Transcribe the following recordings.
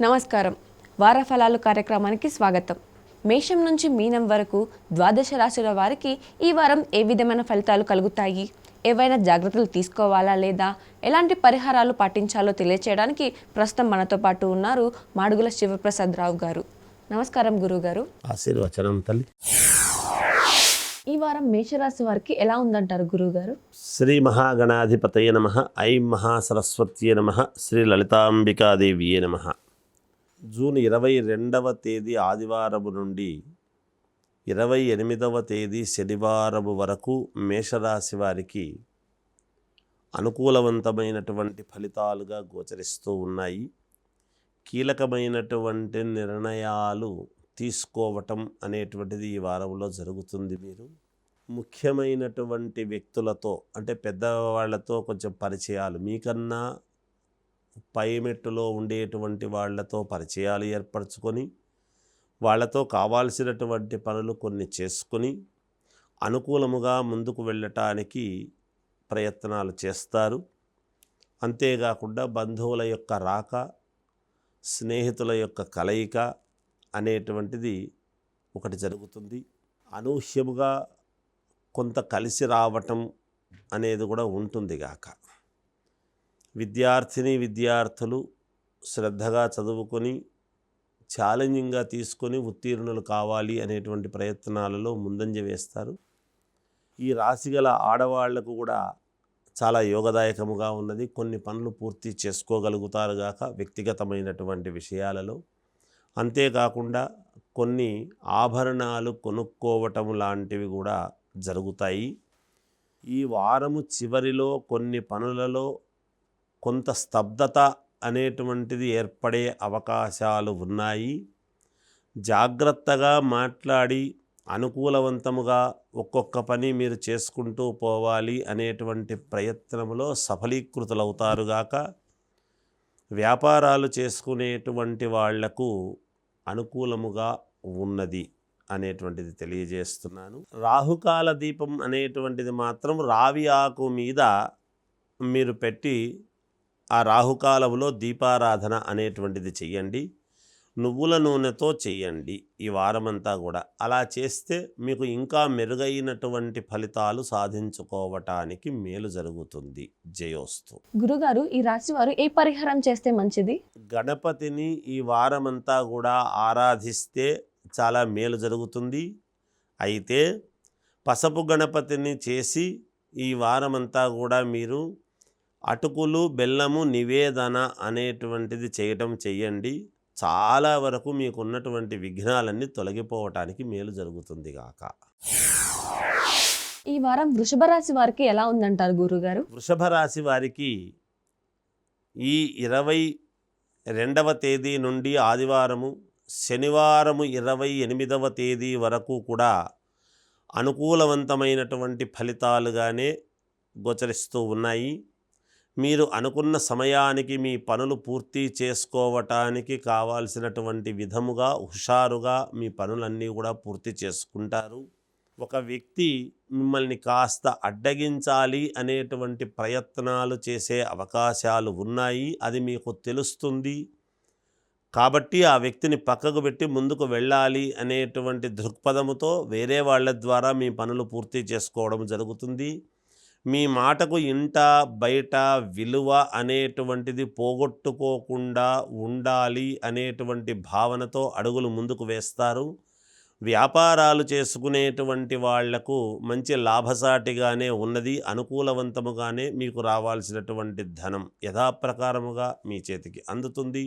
నమస్కారం. వార ఫలాలు కార్యక్రమానికి స్వాగతం. మేషం నుంచి మీనం వరకు ద్వాదశ రాశుల వారికి ఈ వారం ఏ విధమైన ఫలితాలు కలుగుతాయి? ఏవైనా జాగ్రత్తలు తీసుకోవాలా లేదా? ఎలాంటి పరిహారాలు పాటించాలో తెలియచేయడానికి ప్రస్తుతం మనతో పాటు ఉన్నారు మాడుగుల శివప్రసాద్ రావు గారు. నమస్కారం గురుగారు ఆశీర్వచనం తల్లి. ఈ వారం మేషరాశి వారికి ఎలా ఉందంటారు గురుగారు శ్రీ మహాగణాధిపతయ నమ ఐం మహాసరస్వత్యే నమ శ్రీ లలితాంబికాదేవియే నమ. జూన్ ఇరవై రెండవ తేదీ ఆదివారము నుండి ఇరవై ఎనిమిదవ తేదీ శనివారము వరకు మేషరాశి వారికి అనుకూలవంతమైనటువంటి ఫలితాలుగా గోచరిస్తూ ఉన్నాయి. కీలకమైనటువంటి నిర్ణయాలు తీసుకోవటం అనేటువంటిది ఈ వారంలో జరుగుతుంది మీరు. ముఖ్యమైనటువంటి వ్యక్తులతో అంటే పెద్దవాళ్ళతో కొంచెం పరిచయాలు. మీకన్నా పై మెట్టులో ఉండేటువంటి వాళ్ళతో పరిచయాలు ఏర్పరచుకొని వాళ్ళతో కావాల్సినటువంటి పనులు కొన్ని చేసుకొని అనుకూలముగా ముందుకు వెళ్ళటానికి ప్రయత్నాలు చేస్తారు. అంతేకాకుండా బంధువుల యొక్క రాక స్నేహితుల యొక్క కలయిక అనేటువంటిది ఒకటి జరుగుతుంది. అనూహ్యముగా కొంత కలిసి రావటం అనేది కూడా ఉంటుంది గాక విద్యార్థిని విద్యార్థులు శ్రద్ధగా చదువుకొని ఛాలెంజింగ్గా తీసుకొని ఉత్తీర్ణులు కావాలి అనేటువంటి ప్రయత్నాలలో ముందంజ వేస్తారు. ఈ రాశిగల ఆడవాళ్ళకు కూడా చాలా యోగదాయకముగా ఉన్నది. కొన్ని పనులు పూర్తి చేసుకోగలుగుతారు గాక వ్యక్తిగతమైనటువంటి విషయాలలో. అంతేకాకుండా కొన్ని ఆభరణాలు కొనుక్కోవటం లాంటివి కూడా జరుగుతాయి. ఈ వారము చివరిలో కొన్ని పనులలో కొంత స్తబ్దత అనేటువంటిది ఏర్పడే అవకాశాలు ఉన్నాయి. జాగ్రత్తగా మాట్లాడి అనుకూలవంతముగా ఒక్కొక్క పని మీరు చేసుకుంటూ పోవాలి అనేటువంటి ప్రయత్నంలో సఫలీకృతులవుతారుగాక వ్యాపారాలు చేసుకునేటువంటి వాళ్ళకు అనుకూలముగా ఉన్నది అనేటువంటిది తెలియజేస్తున్నాను. రాహుకాల దీపం అనేటువంటిది మాత్రం రావి ఆకు మీద మీరు పెట్టి ఆ రాహుకాలంలో దీపారాధన అనేటువంటిది చెయ్యండి. నువ్వుల నూనెతో చెయ్యండి ఈ వారమంతా కూడా. అలా చేస్తే మీకు ఇంకా మెరుగైనటువంటి ఫలితాలు సాధించుకోవటానికి మేలు జరుగుతుంది. జయోస్తు. గురుగారు ఈ రాశి వారు ఏ పరిహారం చేస్తే మంచిది? గణపతిని ఈ వారమంతా కూడా ఆరాధిస్తే చాలా మేలు జరుగుతుంది. అయితే పసపు గణపతిని చేసి ఈ వారమంతా కూడా మీరు అటుకులు బెల్లము నివేదన అనేటువంటిది చేయటం చెయ్యండి చాలా వరకు మీకు ఉన్నటువంటి విఘ్నాలన్నీ తొలగిపోవటానికి మేలు జరుగుతుంది గాక. ఈ వారం వృషభ రాశి వారికి ఎలా ఉందంటారు గురుగారు? వృషభ రాశి వారికి ఈ ఇరవై రెండవ తేదీ నుండి ఆదివారము శనివారము ఇరవై ఎనిమిదవ తేదీ వరకు కూడా అనుకూలవంతమైనటువంటి ఫలితాలుగానే గోచరిస్తూ ఉన్నాయి. మీరు అనుకున్న సమయానికి మీ పనులు పూర్తి చేసుకోవటానికి కావాల్సినటువంటి విధముగా హుషారుగా మీ పనులన్నీ కూడా పూర్తి చేసుకుంటారు. ఒక వ్యక్తి మిమ్మల్ని కాస్త అడ్డగించాలి అనేటువంటి ప్రయత్నాలు చేసే అవకాశాలు ఉన్నాయి అది మీకు తెలుస్తుంది. కాబట్టి ఆ వ్యక్తిని పక్కకు పెట్టి ముందుకు వెళ్ళాలి అనేటువంటి దృక్పథముతో వేరే వాళ్ళ ద్వారా మీ పనులు పూర్తి చేసుకోవడం జరుగుతుంది. మీ మాటకు ఇంట బయట విలువ అనేటువంటిది పోగొట్టుకోకుండా ఉండాలి అనేటువంటి భావనతో అడుగులు ముందుకు వేస్తారు. వ్యాపారాలు చేసుకునేటువంటి వాళ్ళకు మంచి లాభసాటిగానే ఉన్నది అనుకూలవంతముగానే మీకు రావాల్సినటువంటి ధనం యథాప్రకారముగా మీ చేతికి అందుతుంది.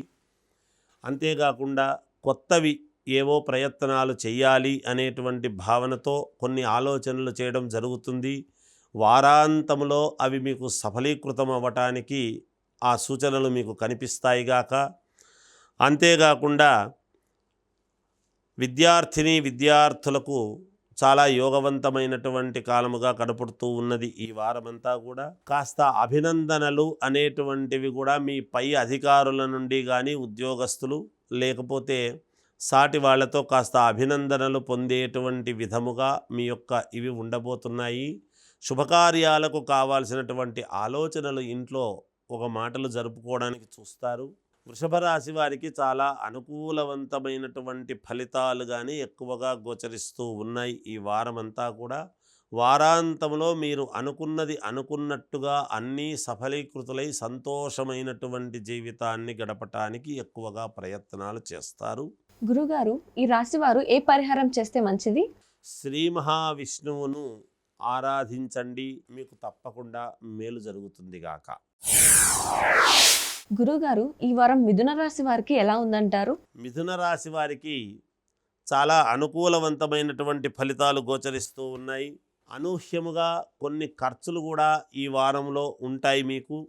అంతేకాకుండా కొత్తవి ఏవో ప్రయత్నాలు చేయాలి అనేటువంటి భావనతో కొన్ని ఆలోచనలు చేయడం జరుగుతుంది. వారాంతంలో అవి మీకు సఫలీకృతం అవ్వటానికి ఆ సూచనలు మీకు కనిపిస్తాయిగాక అంతేకాకుండా విద్యార్థిని విద్యార్థులకు చాలా యోగవంతమైనటువంటి కాలముగా కనపడుతూ ఉన్నది ఈ వారమంతా కూడా. కాస్త అభినందనలు అనేటువంటివి కూడా మీ పై అధికారుల నుండి కానీ ఉద్యోగస్తులు లేకపోతే సాటి వాళ్ళతో కాస్త అభినందనలు పొందేటువంటి విధముగా మీ యొక్క ఇవి ఉండబోతున్నాయి. శుభకార్యాలకు కావాల్సినటువంటి ఆలోచనలు ఇంట్లో ఒక మాటలు జరుపుకోవడానికి చూస్తారు. వృషభ రాశి వారికి చాలా అనుకూలవంతమైనటువంటి ఫలితాలు కానీ ఎక్కువగా గోచరిస్తూ ఉన్నాయి ఈ వారమంతా కూడా. వారాంతంలో మీరు అనుకున్నది అనుకున్నట్టుగా అన్నీ సఫలీకృతులై సంతోషమైనటువంటి జీవితాన్ని గడపటానికి ఎక్కువగా ప్రయత్నాలు చేస్తారు. గురుగారు ఈ రాశి వారు ఏ పరిహారం చేస్తే మంచిది? శ్రీ మహావిష్ణువును ఆరాధించండి. మీకు తప్పకుండా మేలు జరుగుతుంది గాక. గురుగారు ఈ వారం మిథున రాశి వారికి ఎలా ఉందంటారు? మిథున రాశి వారికి చాలా అనుకూలవంతమైనటువంటి ఫలితాలు గోచరిస్తూ ఉన్నాయి. అనూహ్యముగా కొన్ని ఖర్చులు కూడా ఈ వారంలో ఉంటాయి మీకు.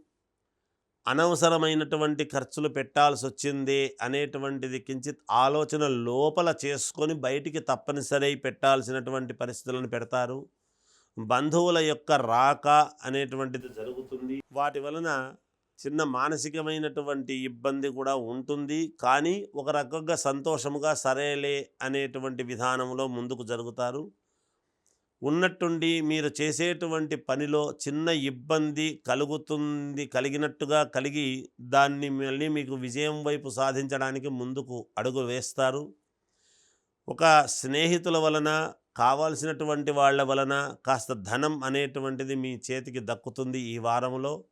అనవసరమైనటువంటి ఖర్చులు పెట్టాల్సి వచ్చిందే అనేటువంటిది కించిత్ ఆలోచన లోపల చేసుకొని బయటికి తప్పనిసరి పెట్టాల్సినటువంటి పరిస్థితులను పెడతారు. బంధువుల యొక్క రాక అనేటువంటిది జరుగుతుంది. వాటి వలన చిన్న మానసికమైనటువంటి ఇబ్బంది కూడా ఉంటుంది. కానీ ఒక రకంగా సంతోషముగా సరేలే అనేటువంటి విధానంలో ముందుకు జరుగుతారు. ఉన్నట్టుండి మీరు చేసేటువంటి పనిలో చిన్న ఇబ్బంది కలుగుతుంది కలిగినట్టుగా కలిగి దాన్ని మళ్ళీ మీకు విజయం వైపు సాధించడానికి ముందుకు అడుగు వేస్తారు. ఒక స్నేహితుల వలన కావాల్సినటువంటి వాళ్ళ వలన కాస్త ధనం అనేటువంటిది మీ చేతికి దక్కుతుంది ఈ వారంలో.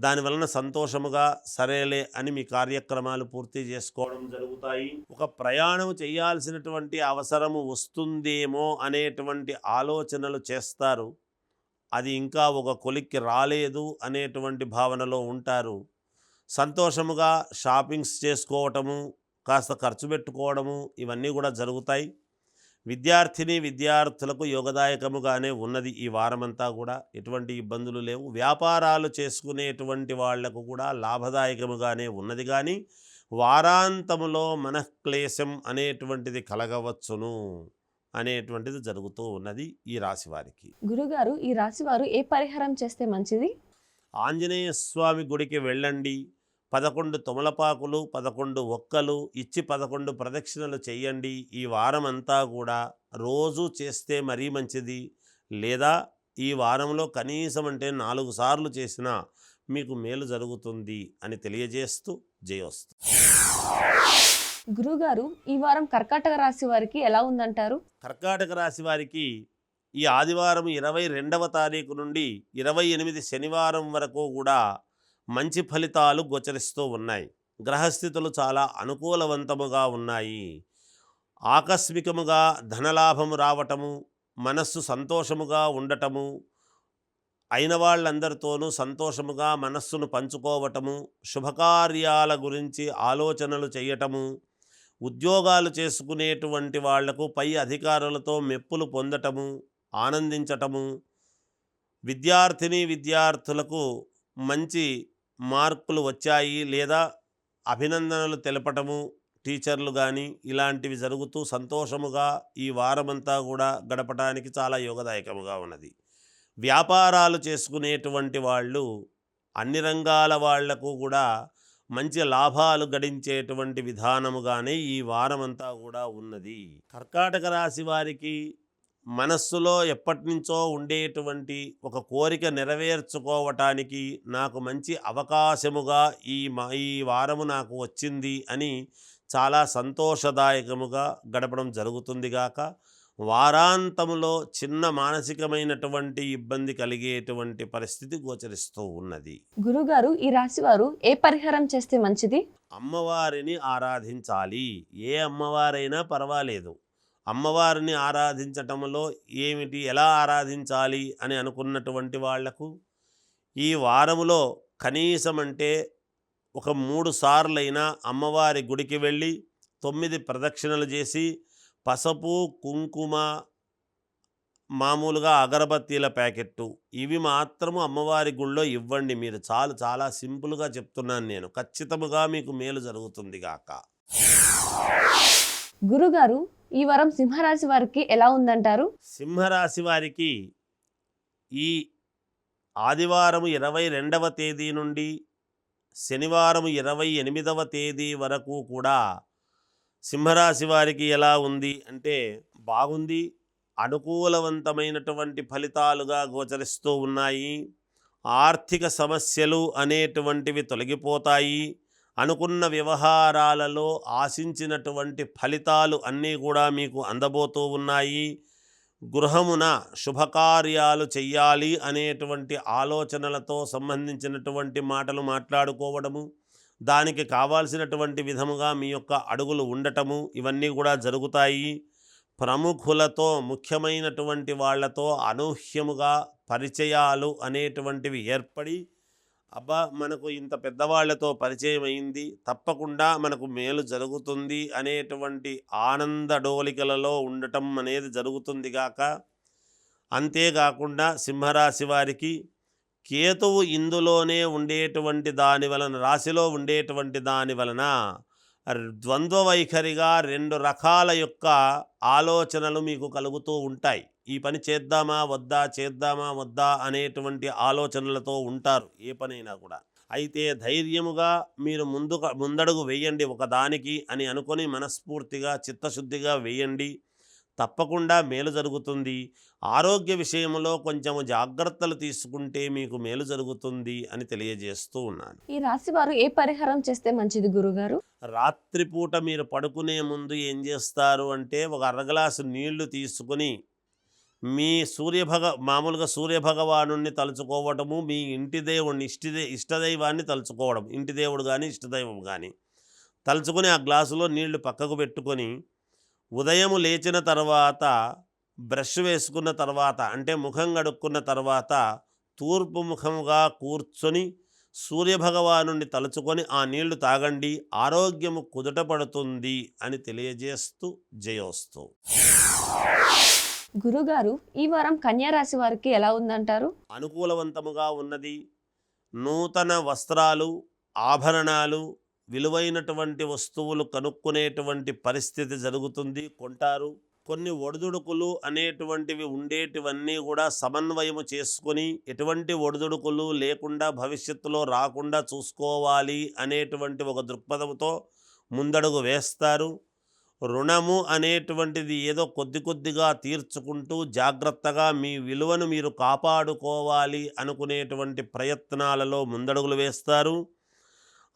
దాని వలన సంతోషముగా సరేలే అని మీ కార్యక్రమాలు పూర్తి చేసుకోవడం జరుగుతాయి. ఒక ప్రయాణం చేయాల్సినటువంటి అవసరము వస్తుందేమో అనేటువంటి ఆలోచనలు చేస్తారు. అది ఇంకా ఒక కొలిక్కి రాలేదు అనేటువంటి భావనలో ఉంటారు. సంతోషముగా షాపింగ్స్ చేసుకోవటము కాస్త ఖర్చు పెట్టుకోవడము ఇవన్నీ కూడా జరుగుతాయి. విద్యార్థిని విద్యార్థులకు యోగదాయకముగానే ఉన్నది ఈ వారమంతా కూడా. ఎటువంటి ఇబ్బందులు లేవు. వ్యాపారాలు చేసుకునేటువంటి వాళ్ళకు కూడా లాభదాయకముగానే ఉన్నది. కానీ వారాంతములో మనఃక్లేశం అనేటువంటిది కలగవచ్చును అనేటువంటిది జరుగుతూ ఉన్నది ఈ రాశి వారికి గురుగారు ఈ రాశి వారు ఏ పరిహారం చేస్తే మంచిది? ఆంజనేయ స్వామి గుడికి వెళ్ళండి. పదకొండు తొమలపాకులు పదకొండు ఒక్కలు ఇచ్చి పదకొండు ప్రదక్షిణలు చెయ్యండి ఈ వారమంతా కూడా రోజు చేస్తే మరీ మంచిది. లేదా ఈ వారంలో కనీసం అంటే నాలుగు సార్లు చేసినా మీకు మేలు జరుగుతుంది అని తెలియజేస్తూ జయోస్తు గురుగారు ఈ వారం కర్కాటక రాశి వారికి ఎలా ఉందంటారు? కర్కాటక రాశి వారికి ఈ ఆదివారం ఇరవై రెండవ తారీఖు నుండి ఇరవై ఎనిమిది శనివారం వరకు కూడా మంచి ఫలితాలు గోచరిస్తూ ఉన్నాయి. గ్రహస్థితులు చాలా అనుకూలవంతముగా ఉన్నాయి. ఆకస్మికముగా ధనలాభము రావటము మనస్సు సంతోషముగా ఉండటము అయిన వాళ్ళందరితోనూ సంతోషముగా మనస్సును పంచుకోవటము శుభకార్యాల గురించి ఆలోచనలు చేయటము ఉద్యోగాలు చేసుకునేటువంటి వాళ్ళకు పై అధికారులతో మెప్పులు పొందటము ఆనందించటము విద్యార్థిని విద్యార్థులకు మంచి మార్కులు వచ్చాయి లేదా అభినందనలు తెలపటము టీచర్లు కానీ ఇలాంటివి జరుగుతూ సంతోషముగా ఈ వారమంతా కూడా గడపడానికి చాలా యోగదాయకముగా ఉన్నది. వ్యాపారాలు చేసుకునేటువంటి వాళ్ళు అన్ని రంగాల వాళ్ళకు కూడా మంచి లాభాలు గడించేటువంటి విధానముగానే ఈ వారమంతా కూడా ఉన్నది. కర్కాటక రాశి వారికి మనస్సులో ఎప్పటి నుంచో ఉండేటువంటి ఒక కోరిక నెరవేర్చుకోవటానికి నాకు మంచి అవకాశముగా ఈ మ ఈ వారము నాకు వచ్చింది అని చాలా సంతోషదాయకముగా గడపడం జరుగుతుంది గాక వారాంతములో చిన్న మానసికమైనటువంటి ఇబ్బంది కలిగేటువంటి పరిస్థితి గోచరిస్తూ ఉన్నది. గురుగారు ఈ రాశి వారు ఏ పరిహారం చేస్తే మంచిది? అమ్మవారిని ఆరాధించాలి. ఏ అమ్మవారైనా పర్వాలేదు. అమ్మవారిని ఆరాధించటంలో ఏమిటి? ఎలా ఆరాధించాలి? అని అనుకున్నటువంటి వాళ్ళకు ఈ వారములో కనీసం అంటే ఒక మూడు సార్లైనా అమ్మవారి గుడికి వెళ్ళి తొమ్మిది ప్రదక్షిణలు చేసి పసుపు కుంకుమ మామూలుగా అగరబత్తీల ప్యాకెట్టు ఇవి మాత్రము అమ్మవారి గుళ్ళో ఇవ్వండి మీరు. చాలు చాలా సింపుల్గా చెప్తున్నాను నేను. ఖచ్చితముగా మీకు మేలు జరుగుతుంది గాక. గురుగారు ఈ వారం సింహరాశి వారికి ఎలా ఉందంటారు? సింహరాశి వారికి ఈ ఆదివారం ఇరవై రెండవ తేదీ నుండి శనివారం ఇరవై ఎనిమిదవ తేదీ వరకు కూడా సింహరాశి వారికి ఎలా ఉంది అంటే బాగుంది అనుకూలవంతమైనటువంటి ఫలితాలుగా గోచరిస్తూ ఉన్నాయి ఆర్థిక సమస్యలు అనేటువంటివి తొలగిపోతాయి అనుకున్న వ్యవహారాలలో ఆశించినటువంటి ఫలితాలు అన్నీ కూడా మీకు అందబోతూ ఉన్నాయి. గృహమున శుభకార్యాలు చెయ్యాలి అనేటువంటి ఆలోచనలతో సంబంధించినటువంటి మాటలు మాట్లాడుకోవడము దానికి కావాల్సినటువంటి విధముగా మీ యొక్క అడుగులు ఉండటము ఇవన్నీ కూడా జరుగుతాయి. ప్రముఖులతో ముఖ్యమైనటువంటి వాళ్ళతో అనూహ్యముగా పరిచయాలు అనేటువంటివి ఏర్పడి అబ్బా! మనకు ఇంత పెద్దవాళ్ళతో పరిచయం అయింది తప్పకుండా మనకు మేలు జరుగుతుంది అనేటువంటి ఆనంద డోలికలలో ఉండటం అనేది జరుగుతుంది గాక. అంతేకాకుండా సింహరాశి వారికి కేతువు ఇందులోనే ఉండేటువంటి దాని వలన రాశిలో ఉండేటువంటి దాని వలన ద్వంద్వ వైఖరిగా రెండు రకాల యొక్క ఆలోచనలు మీకు కలుగుతూ ఉంటాయి. ఈ పని చేద్దామా వద్దా చేద్దామా వద్దా అనేటువంటి ఆలోచనలతో ఉంటారు ఏ పనైనా కూడా. అయితే ధైర్యముగా మీరు ముందు ముందడుగు వేయండి ఒకదానికి అని అనుకొని మనస్ఫూర్తిగా చిత్తశుద్ధిగా వేయండి. తప్పకుండా మేలు జరుగుతుంది. ఆరోగ్య విషయంలో కొంచెం జాగ్రత్తలు తీసుకుంటే మీకు మేలు జరుగుతుంది అని తెలియజేస్తూ ఉన్నాను. ఈ రాశి వారు ఏ పరిహారం చేస్తే మంచిది గురుగారు? రాత్రిపూట మీరు పడుకునే ముందు ఏం చేస్తారు అంటే ఒక అరగ్లాసు నీళ్ళు తీసుకుని మీ సూర్యభగ మామూలుగా సూర్యభగవాను తలుచుకోవటము మీ ఇంటి దేవుడిని ఇష్టదే ఇష్టదైవాన్ని తలుచుకోవడం ఇంటి దేవుడు కానీ ఇష్టదైవం కానీ తలుచుకొని ఆ గ్లాసులో నీళ్ళు పక్కకు పెట్టుకొని ఉదయం లేచిన తర్వాత బ్రష్ వేసుకున్న తర్వాత అంటే ముఖం కడుక్కున్న తర్వాత తూర్పు ముఖముగా కూర్చొని సూర్యభగవాను తలుచుకొని ఆ నీళ్ళు తాగండి ఆరోగ్యము కుదుట పడుతుంది అని తెలియజేస్తూ జయోస్తు. గురుగారు ఈ వారం కన్యా రాశి వారికి ఎలా ఉందంటారు? అనుకూలవంతముగా ఉన్నది. నూతన వస్త్రాలు ఆభరణాలు విలువైనటువంటి వస్తువులు కనుక్కునేటువంటి పరిస్థితి జరుగుతుంది. కొంటారు. కొన్ని ఒడిదుడుకులు అనేటువంటివి ఉండేటివన్నీ కూడా సమన్వయము చేసుకొని ఎటువంటి ఒడిదుడుకులు లేకుండా భవిష్యత్తులో రాకుండా చూసుకోవాలి అనేటువంటి ఒక దృక్పథంతో ముందడుగు వేస్తారు. రుణము అనేటువంటిది ఏదో కొద్ది కొద్దిగా తీర్చుకుంటూ జాగ్రత్తగా మీ విలువను మీరు కాపాడుకోవాలి అనుకునేటువంటి ప్రయత్నాలలో ముందడుగులు వేస్తారు.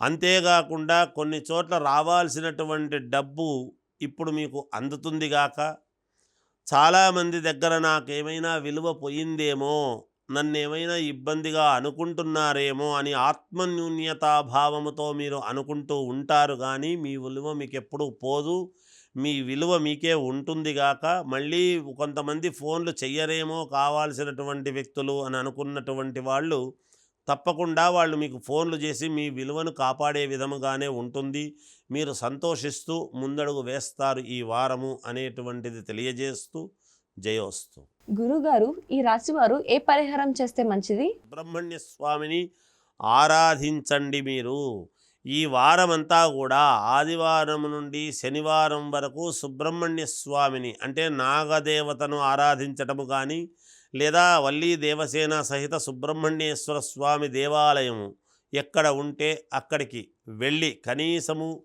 అంతేకాకుండా కొన్ని చోట్ల రావాల్సినటువంటి డబ్బు ఇప్పుడు మీకు అందుతుంది గాక. చాలామంది దగ్గర నాకేమైనా విలువ పోయిందేమో నన్ను ఏమైనా ఇబ్బందిగా అనుకుంటున్నారేమో అని ఆత్మన్యూన్యతాభావముతో మీరు అనుకుంటూ ఉంటారు కానీ మీ విలువ మీకు ఎప్పుడూ పోదు. మీ విలువ మీకే ఉంటుంది గాక. మళ్ళీ కొంతమంది ఫోన్లు చెయ్యరేమో కావాల్సినటువంటి వ్యక్తులు అని అనుకున్నటువంటి వాళ్ళు తప్పకుండా వాళ్ళు మీకు ఫోన్లు చేసి మీ విలువను కాపాడే విధముగానే ఉంటుంది. మీరు సంతోషిస్తూ ముందడుగు వేస్తారు ఈ వారము అనేటువంటిది తెలియజేస్తూ జయోస్తు. గురుగారు ఈ రాశి వారు ఏ పరిహారం చేస్తే మంచిది? సుబ్రహ్మణ్య స్వామిని ఆరాధించండి మీరు. ఈ వారమంతా కూడా ఆదివారం నుండి శనివారం వరకు సుబ్రహ్మణ్య స్వామిని అంటే నాగదేవతను ఆరాధించటము కానీ లేదా వల్లీ దేవసేన సహిత సుబ్రహ్మణ్యేశ్వర స్వామి దేవాలయము ఎక్కడ ఉంటే అక్కడికి వెళ్ళి కనీసము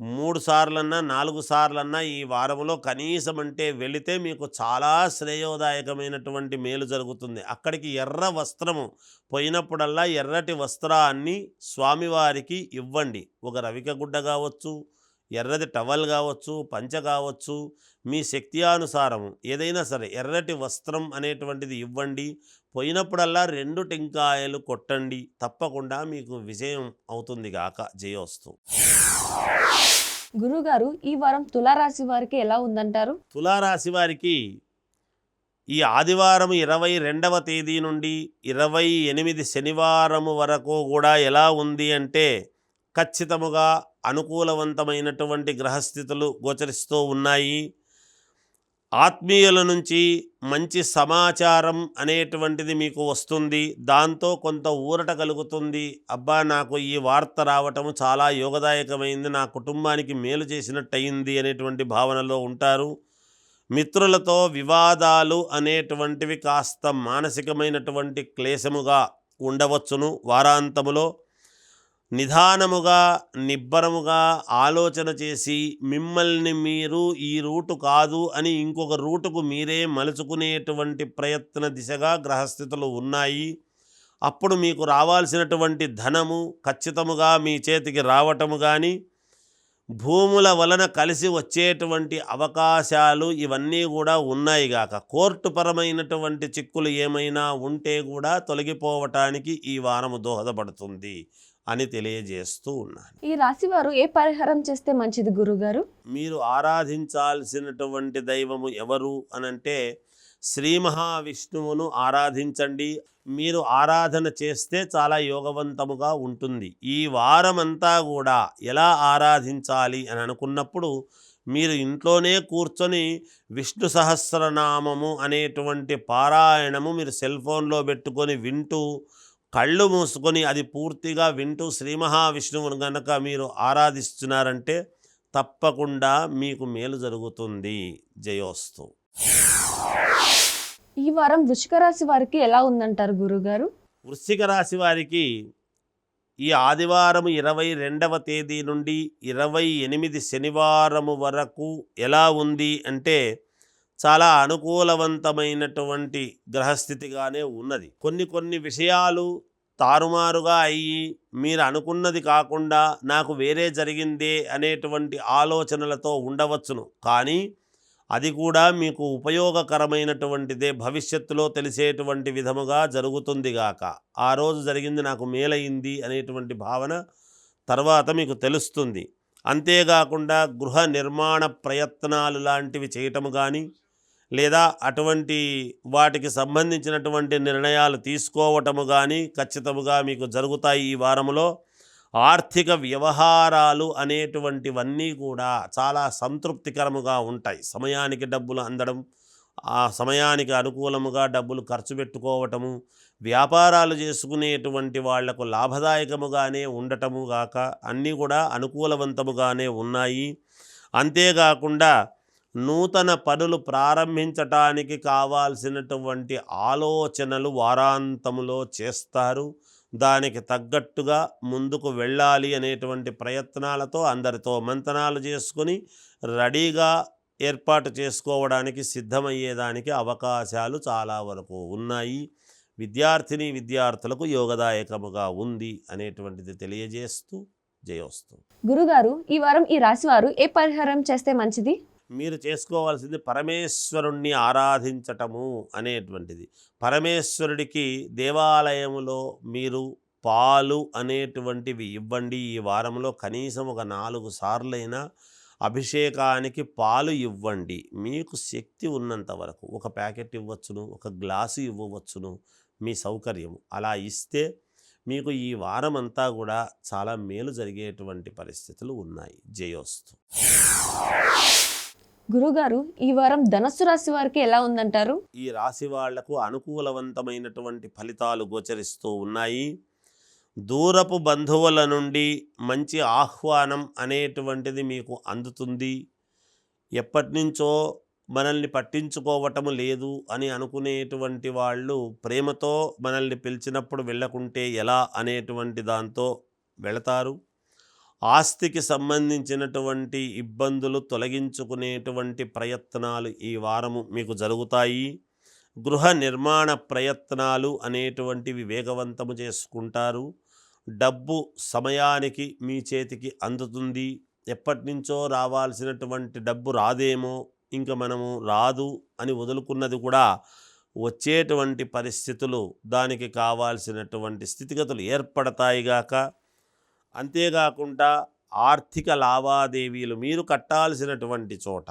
మూడు సార్లన్నా నాలుగు సార్లన్నా ఈ వారంలో కనీసం అంటే వెళితే మీకు చాలా శ్రేయోదాయకమైనటువంటి మేలు జరుగుతుంది. అక్కడికి ఎర్ర వస్త్రము పోయినప్పుడల్లా ఎర్రటి వస్త్రాన్ని స్వామివారికి ఇవ్వండి. ఒక రవిక గుడ్డ కావచ్చు ఎర్రటి టవల్ కావచ్చు పంచ కావచ్చు మీ శక్తి అనుసారము ఏదైనా సరే ఎర్రటి వస్త్రం అనేటువంటిది ఇవ్వండి. పోయినప్పుడల్లా రెండు టెంకాయలు కొట్టండి. తప్పకుండా మీకు విజయం అవుతుంది గాక. జయోస్తు. గురుగారు ఈ వారం తులారాశి వారికి ఎలా ఉందంటారు? తులారాశి వారికి ఈ ఆదివారం ఇరవై రెండవ తేదీ నుండి ఇరవై ఎనిమిది శనివారము వరకు కూడా ఎలా ఉంది అంటే ఖచ్చితముగా అనుకూలవంతమైనటువంటి గ్రహస్థితులు గోచరిస్తూ ఉన్నాయి. ఆత్మీయుల నుంచి మంచి సమాచారం అనేటువంటిది మీకు వస్తుంది. దాంతో కొంత ఊరట కలుగుతుంది. అబ్బా నాకు ఈ వార్త రావటం చాలా యోగదాయకమైంది. నా కుటుంబానికి మేలు చేసినట్టు అయింది అనేటువంటి భావనలో ఉంటారు. మిత్రులతో వివాదాలు అనేటువంటివి కాస్త మానసికమైనటువంటి క్లేశముగా ఉండవచ్చును. వారాంతములో నిదానముగా నిబ్బరముగా ఆలోచన చేసి మిమ్మల్ని మీరు ఈ రూటు కాదు అని ఇంకొక రూటుకు మీరే మలుచుకునేటువంటి ప్రయత్న దిశగా గ్రహస్థితులు ఉన్నాయి. అప్పుడు మీకు రావాల్సినటువంటి ధనము ఖచ్చితముగా మీ చేతికి రావటము కానీ భూముల వలన కలిసి వచ్చేటువంటి అవకాశాలు ఇవన్నీ కూడా ఉన్నాయి గాక. కోర్టు పరమైనటువంటి చిక్కులు ఏమైనా ఉంటే కూడా తొలగిపోవటానికి ఈ వారము దోహదపడుతుంది. అని తెలియజేస్తూ ఉన్నాను. ఈ రాశి వారు ఏ పరిహారం చేస్తే మంచిది గురుగారు? మీరు ఆరాధించాల్సినటువంటి దైవము ఎవరు అనంటే శ్రీ మహావిష్ణువును ఆరాధించండి. మీరు ఆరాధన చేస్తే చాలా యోగవంతముగా ఉంటుంది. ఈ వారమంతా కూడా ఎలా ఆరాధించాలి అని అనుకున్నప్పుడు మీరు ఇంట్లోనే కూర్చొని విష్ణు సహస్రనామము అనేటువంటి పారాయణము మీరు సెల్ ఫోన్లో పెట్టుకొని వింటూ కళ్ళు మూసుకొని అది పూర్తిగా వింటూ శ్రీ మహావిష్ణువును గనక మీరు ఆరాధిస్తున్నారంటే తప్పకుండా మీకు మేలు జరుగుతుంది. జయోస్తు. ఈ వారం వృషిక రాశి వారికి ఎలా ఉందంటారు గురుగారు? వృశ్చిక రాశి వారికి ఈ ఆదివారం ఇరవై రెండవ తేదీ నుండి ఇరవై ఎనిమిది శనివారము వరకు ఎలా ఉంది అంటే చాలా అనుకూలవంతమైనటువంటి గ్రహస్థితిగానే ఉన్నది. కొన్ని కొన్ని విషయాలు తారుమారుగా అయ్యి మీరు అనుకున్నది కాకుండా నాకు వేరే జరిగిందే అనేటువంటి ఆలోచనలతో ఉండవచ్చును. కానీ అది కూడా మీకు ఉపయోగకరమైనటువంటిదే భవిష్యత్తులో తెలిసేటువంటి విధముగా జరుగుతుంది గాక. ఆ రోజు జరిగింది నాకు మేలైంది అనేటువంటి భావన తర్వాత మీకు తెలుస్తుంది. అంతేకాకుండా గృహ నిర్మాణ ప్రయత్నాలు లాంటివి చేయటము కానీ లేదా అటువంటి వాటికి సంబంధించినటువంటి నిర్ణయాలు తీసుకోవటము కానీ ఖచ్చితముగా మీకు జరుగుతాయి ఈ వారములో. ఆర్థిక వ్యవహారాలు అనేటువంటివన్నీ కూడా చాలా సంతృప్తికరముగా ఉంటాయి. సమయానికి డబ్బులు అందడం ఆ సమయానికి అనుకూలముగా డబ్బులు ఖర్చు పెట్టుకోవటము వ్యాపారాలు చేసుకునేటువంటి వాళ్ళకు లాభదాయకముగానే ఉండటము గాక అన్నీ కూడా అనుకూలవంతముగానే ఉన్నాయి. అంతేకాకుండా నూతన పనులు ప్రారంభించటానికి కావాల్సినటువంటి ఆలోచనలు వారాంతములో చేస్తారు. దానికి తగ్గట్టుగా ముందుకు వెళ్ళాలి అనేటువంటి ప్రయత్నాలతో అందరితో మంతనాలు చేసుకుని రెడీగా ఏర్పాటు చేసుకోవడానికి సిద్ధమయ్యేదానికి అవకాశాలు చాలా వరకు ఉన్నాయి. విద్యార్థిని విద్యార్థులకు యోగదాయకముగా ఉంది అనేటువంటిది తెలియజేస్తూ జయోస్తు. గురుగారు ఈ వారం ఈ రాశివారు ఏ పరిహారం చేస్తే మంచిది? మీరు చేసుకోవాల్సింది పరమేశ్వరుణ్ణి ఆరాధించటము అనేటువంటిది. పరమేశ్వరుడికి దేవాలయంలో మీరు పాలు అనేటువంటివి ఇవ్వండి. ఈ వారంలో కనీసం ఒక నాలుగు సార్లైనా అభిషేకానికి పాలు ఇవ్వండి. మీకు శక్తి ఉన్నంత వరకు ఒక ప్యాకెట్ ఇవ్వచ్చును ఒక గ్లాసు ఇవ్వవచ్చును మీ సౌకర్యము. అలా ఇస్తే మీకు ఈ వారం అంతా కూడా చాలా మేలు జరిగేటువంటి పరిస్థితులు ఉన్నాయి. జయోస్తు. గురుగారు ఈ వారం ధనస్సు రాశి వారికి ఎలా ఉందంటారు? ఈ రాశి వాళ్ళకు అనుకూలవంతమైనటువంటి ఫలితాలు గోచరిస్తూ ఉన్నాయి. దూరపు బంధువుల నుండి మంచి ఆహ్వానం అనేటువంటిది మీకు అందుతుంది. ఎప్పటి నుంచో మనల్ని పట్టించుకోవటము లేదు అని అనుకునేటువంటి వాళ్ళు ప్రేమతో మనల్ని పిలిచినప్పుడు వెళ్ళకుంటే ఎలా అనేటువంటి దాంతో వెళతారు. ఆస్తికి సంబంధించినటువంటి ఇబ్బందులు తొలగించుకునేటువంటి ప్రయత్నాలు ఈ వారము మీకు జరుగుతాయి. గృహ నిర్మాణ ప్రయత్నాలు అనేటువంటివి వేగవంతము చేసుకుంటారు. డబ్బు సమయానికి మీ చేతికి అందుతుంది. ఎప్పటి నుంచో రావాల్సినటువంటి డబ్బు రాదేమో ఇంకా మనము రాదు అని వదులుకున్నది కూడా వచ్చేటువంటి పరిస్థితులు దానికి కావాల్సినటువంటి స్థితిగతులు ఏర్పడతాయిగాక అంతేకాకుండా ఆర్థిక లావాదేవీలు మీరు కట్టాల్సినటువంటి చోట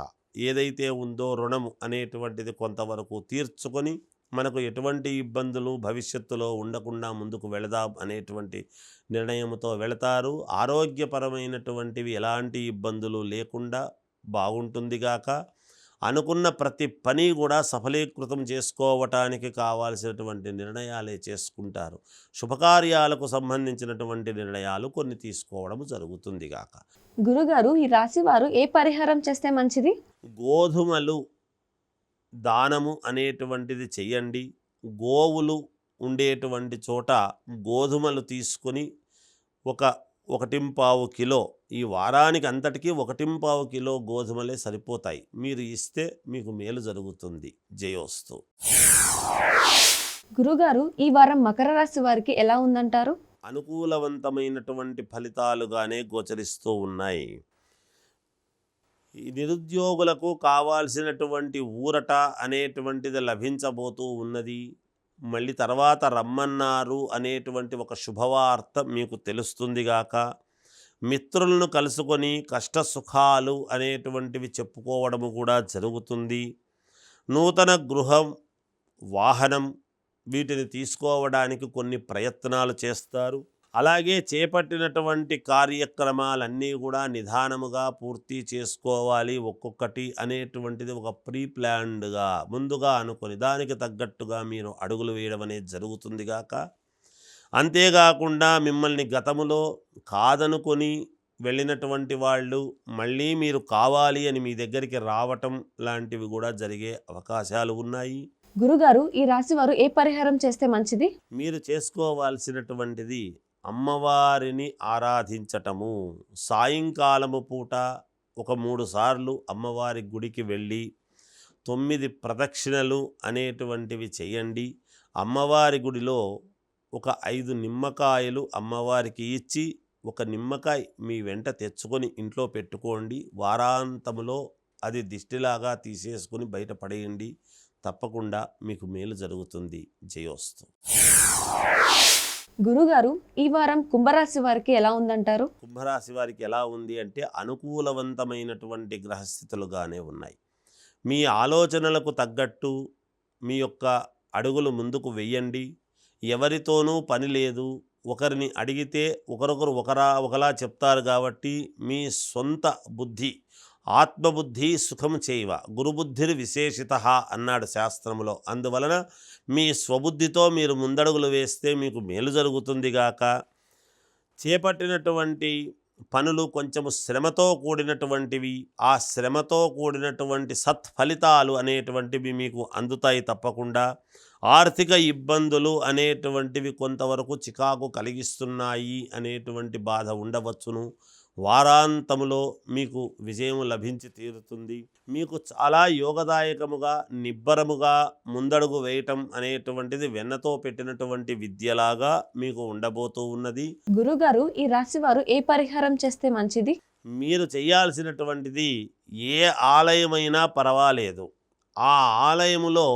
ఏదైతే ఉందో రుణము అనేటువంటిది కొంతవరకు తీర్చుకొని మనకు ఎటువంటి ఇబ్బందులు భవిష్యత్తులో ఉండకుండా ముందుకు వెళదాం అనేటువంటి నిర్ణయంతో వెళతారు. ఆరోగ్యపరమైనటువంటివి ఎలాంటి ఇబ్బందులు లేకుండా బాగుంటుంది గాక. అనుకున్న ప్రతి పని కూడా సఫలీకృతం చేసుకోవటానికి కావాల్సినటువంటి నిర్ణయాలే చేసుకుంటారు. శుభకార్యాలకు సంబంధించినటువంటి నిర్ణయాలు కొన్ని తీసుకోవడం జరుగుతుంది గాక. గురుగారు ఈ రాశి వారు ఏ పరిహారం చేస్తే మంచిది? గోధుమలు దానము అనేటువంటిది చెయ్యండి గోవులు ఉండేటువంటి చోట గోధుమలు తీసుకొని ఒక ఒకటింపావు కిలో. ఈ వారానికి అంతటికీ ఒకటింపావు కిలో గోధుమలే సరిపోతాయి. మీరు ఇస్తే మీకు మేలు జరుగుతుంది. జయోస్తు. గురుగారు ఈ వారం మకర రాశి వారికి ఎలా ఉందంటారు? అనుకూలవంతమైనటువంటి ఫలితాలుగానే గోచరిస్తూ ఉన్నాయి. ఈ నిరుద్యోగులకు కావాల్సినటువంటి ఊరట అనేటువంటిది లభించబోతూ ఉన్నది. మళ్ళీ తర్వాత రమ్మన్నారు అనేటువంటి ఒక శుభవార్త మీకు తెలుస్తుందిగాక మిత్రులను కలుసుకొని కష్ట సుఖాలు అనేటువంటివి చెప్పుకోవడము కూడా జరుగుతుంది. నూతన గృహం వాహనం వీటిని తీసుకోవడానికి కొన్ని ప్రయత్నాలు చేస్తారు. అలాగే చేపట్టినటువంటి కార్యక్రమాలన్నీ కూడా నిదానముగా పూర్తి చేసుకోవాలి ఒక్కొక్కటి అనేటువంటిది ఒక ప్రీ ప్లాన్డ్గా ముందుగా అనుకొని దానికి తగ్గట్టుగా మీరు అడుగులు వేయడం అనేది జరుగుతుంది గాక. అంతేకాకుండా మిమ్మల్ని గతములో కాదనుకొని వెళ్ళినటువంటి వాళ్ళు మళ్ళీ మీరు కావాలి అని మీ దగ్గరికి రావటం లాంటివి కూడా జరిగే అవకాశాలు ఉన్నాయి. గురుగారు ఈ రాశి వారు ఏ పరిహారం చేస్తే మంచిది? మీరు చేసుకోవాల్సినటువంటిది అమ్మవారిని ఆరాధించటము. సాయంకాలము పూట ఒక మూడు సార్లు అమ్మవారి గుడికి వెళ్ళి తొమ్మిది ప్రదక్షిణలు అనేటువంటివి చేయండి. అమ్మవారి గుడిలో ఒక ఐదు నిమ్మకాయలు అమ్మవారికి ఇచ్చి ఒక నిమ్మకాయ మీ వెంట తెచ్చుకొని ఇంట్లో పెట్టుకోండి. వారాంతములో అది దిష్టిలాగా తీసేసుకొని బయటపడేయండి తప్పకుండా మీకు మేలు జరుగుతుంది. జయోస్తు. గురుగారు ఈ వారం కుంభరాశి వారికి ఎలా ఉందంటారు? కుంభరాశి వారికి ఎలా ఉంది అంటే అనుకూలవంతమైనటువంటి గ్రహస్థితులుగానే ఉన్నాయి. మీ ఆలోచనలకు తగ్గట్టు మీ యొక్క అడుగులు ముందుకు వెయ్యండి. ఎవరితోనూ పని లేదు. ఒకరిని అడిగితే ఒకరొకరు ఒకరా ఒకలా చెప్తారు కాబట్టి మీ సొంత బుద్ధి ఆత్మబుద్ధి సుఖం చేయవ గురుబుద్ధిని విశేషిత అన్నాడు శాస్త్రములో. అందువలన మీ స్వబుద్ధితో మీరు ముందడుగులు వేస్తే మీకు మేలు జరుగుతుంది గాక. చేపట్టినటువంటి పనులు కొంచెము శ్రమతో కూడినటువంటివి ఆ శ్రమతో కూడినటువంటి సత్ఫలితాలు అనేటువంటివి మీకు అందుతాయి తప్పకుండా. ఆర్థిక ఇబ్బందులు అనేటువంటివి కొంతవరకు చికాకు కలిగిస్తున్నాయి అనేటువంటి బాధ ఉండవచ్చును. వారాంతములో మీకు విజయం లభించి తీరుతుంది. మీకు చాలా యోగదాయకముగా నిబ్బరముగా ముందడుగు వేయటం అనేటువంటిది వెన్నతో పెట్టినటువంటి విద్యలాగా మీకు ఉండబోతూ ఉన్నది. గురుగారు ఈ రాశి వారు ఏ పరిహారం చేస్తే మంచిది? మీరు చేయాల్సినటువంటిది ఏ ఆలయమైనా పర్వాలేదు. ఆ ఆలయములో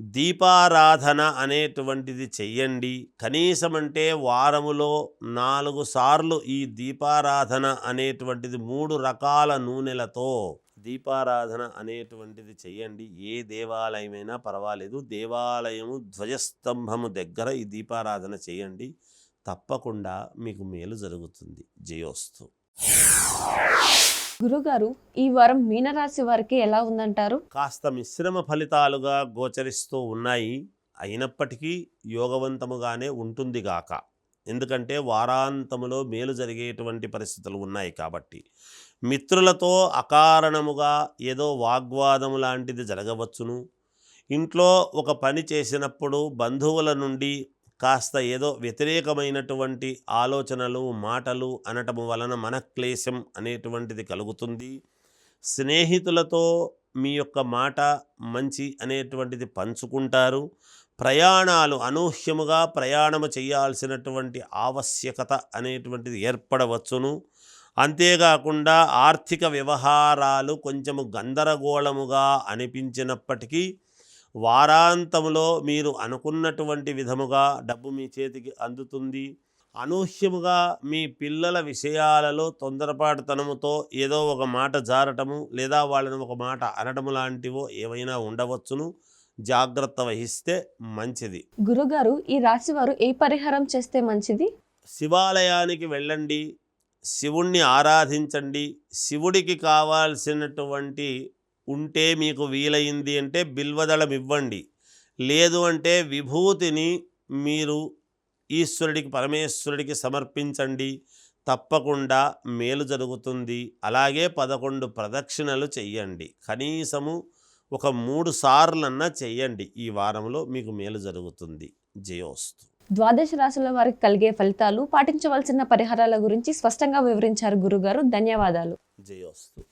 దీపారాధన అనేటువంటిది చెయ్యండి. కనీసమంటే వారములో నాలుగు సార్లు ఈ దీపారాధన అనేటువంటిది మూడు రకాల నూనెలతో దీపారాధన అనేటువంటిది చెయ్యండి. ఏ దేవాలయమైనా పర్వాలేదు. దేవాలయము ధ్వజస్తంభము దగ్గర ఈ దీపారాధన చేయండి తప్పకుండా మీకు మేలు జరుగుతుంది. జయోస్తు. గురుగారు ఈ వారం మీనరాశి వారికి ఎలా ఉందంటారు? కాస్త మిశ్రమ ఫలితాలుగా గోచరిస్తూ ఉన్నాయి. అయినప్పటికీ యోగవంతముగానే ఉంటుంది గాక. ఎందుకంటే వారాంతములో మేలు జరిగేటువంటి పరిస్థితులు ఉన్నాయి కాబట్టి. మిత్రులతో అకారణముగా ఏదో వాగ్వాదము లాంటిది జరగవచ్చును. ఇంట్లో ఒక పని చేసినప్పుడు బంధువుల నుండి కాస్త ఏదో వ్యతిరేకమైనటువంటి ఆలోచనలు మాటలు అనటము వలన మనక్లేశం అనేటువంటిది కలుగుతుంది. స్నేహితులతో మీ యొక్క మాట మంచి అనేటువంటిది పంచుకుంటారు. ప్రయాణాలు అనూహ్యముగా ప్రయాణము చేయాల్సినటువంటి ఆవశ్యకత అనేటువంటిది ఏర్పడవచ్చును. అంతేకాకుండా ఆర్థిక వ్యవహారాలు కొంచెము గందరగోళముగా అనిపించినప్పటికీ వారాంతములో మీరు అనుకున్నటువంటి విధముగా డబ్బు మీ చేతికి అందుతుంది. అనూహ్యముగా మీ పిల్లల విషయాలలో తొందరపాటుతనముతో ఏదో ఒక మాట జారటము లేదా వాళ్ళని ఒక మాట అనడము లాంటివో ఏవైనా ఉండవచ్చును. జాగ్రత్త వహిస్తే మంచిది. గురుగారు ఈ రాశి వారు ఏ పరిహారం చేస్తే మంచిది? శివాలయానికి వెళ్ళండి. శివుణ్ణి ఆరాధించండి. శివుడికి కావాల్సినటువంటి ఉంటే మీకు వీలైంది అంటే బిల్వదళం ఇవ్వండి లేదు అంటే విభూతిని మీరు ఈశ్వరుడికి పరమేశ్వరుడికి సమర్పించండి. తప్పకుండా మేలు జరుగుతుంది. అలాగే పదకొండు ప్రదక్షిణలు చెయ్యండి. కనీసము ఒక మూడు సార్లన్నా చెయ్యండి. ఈ వారంలో మీకు మేలు జరుగుతుంది. జయోస్తు. ద్వాదశ రాశుల వారికి కలిగే ఫలితాలు పాటించవలసిన పరిహారాల గురించి స్పష్టంగా వివరించారు గురుగారు. ధన్యవాదాలు. జయోస్తు.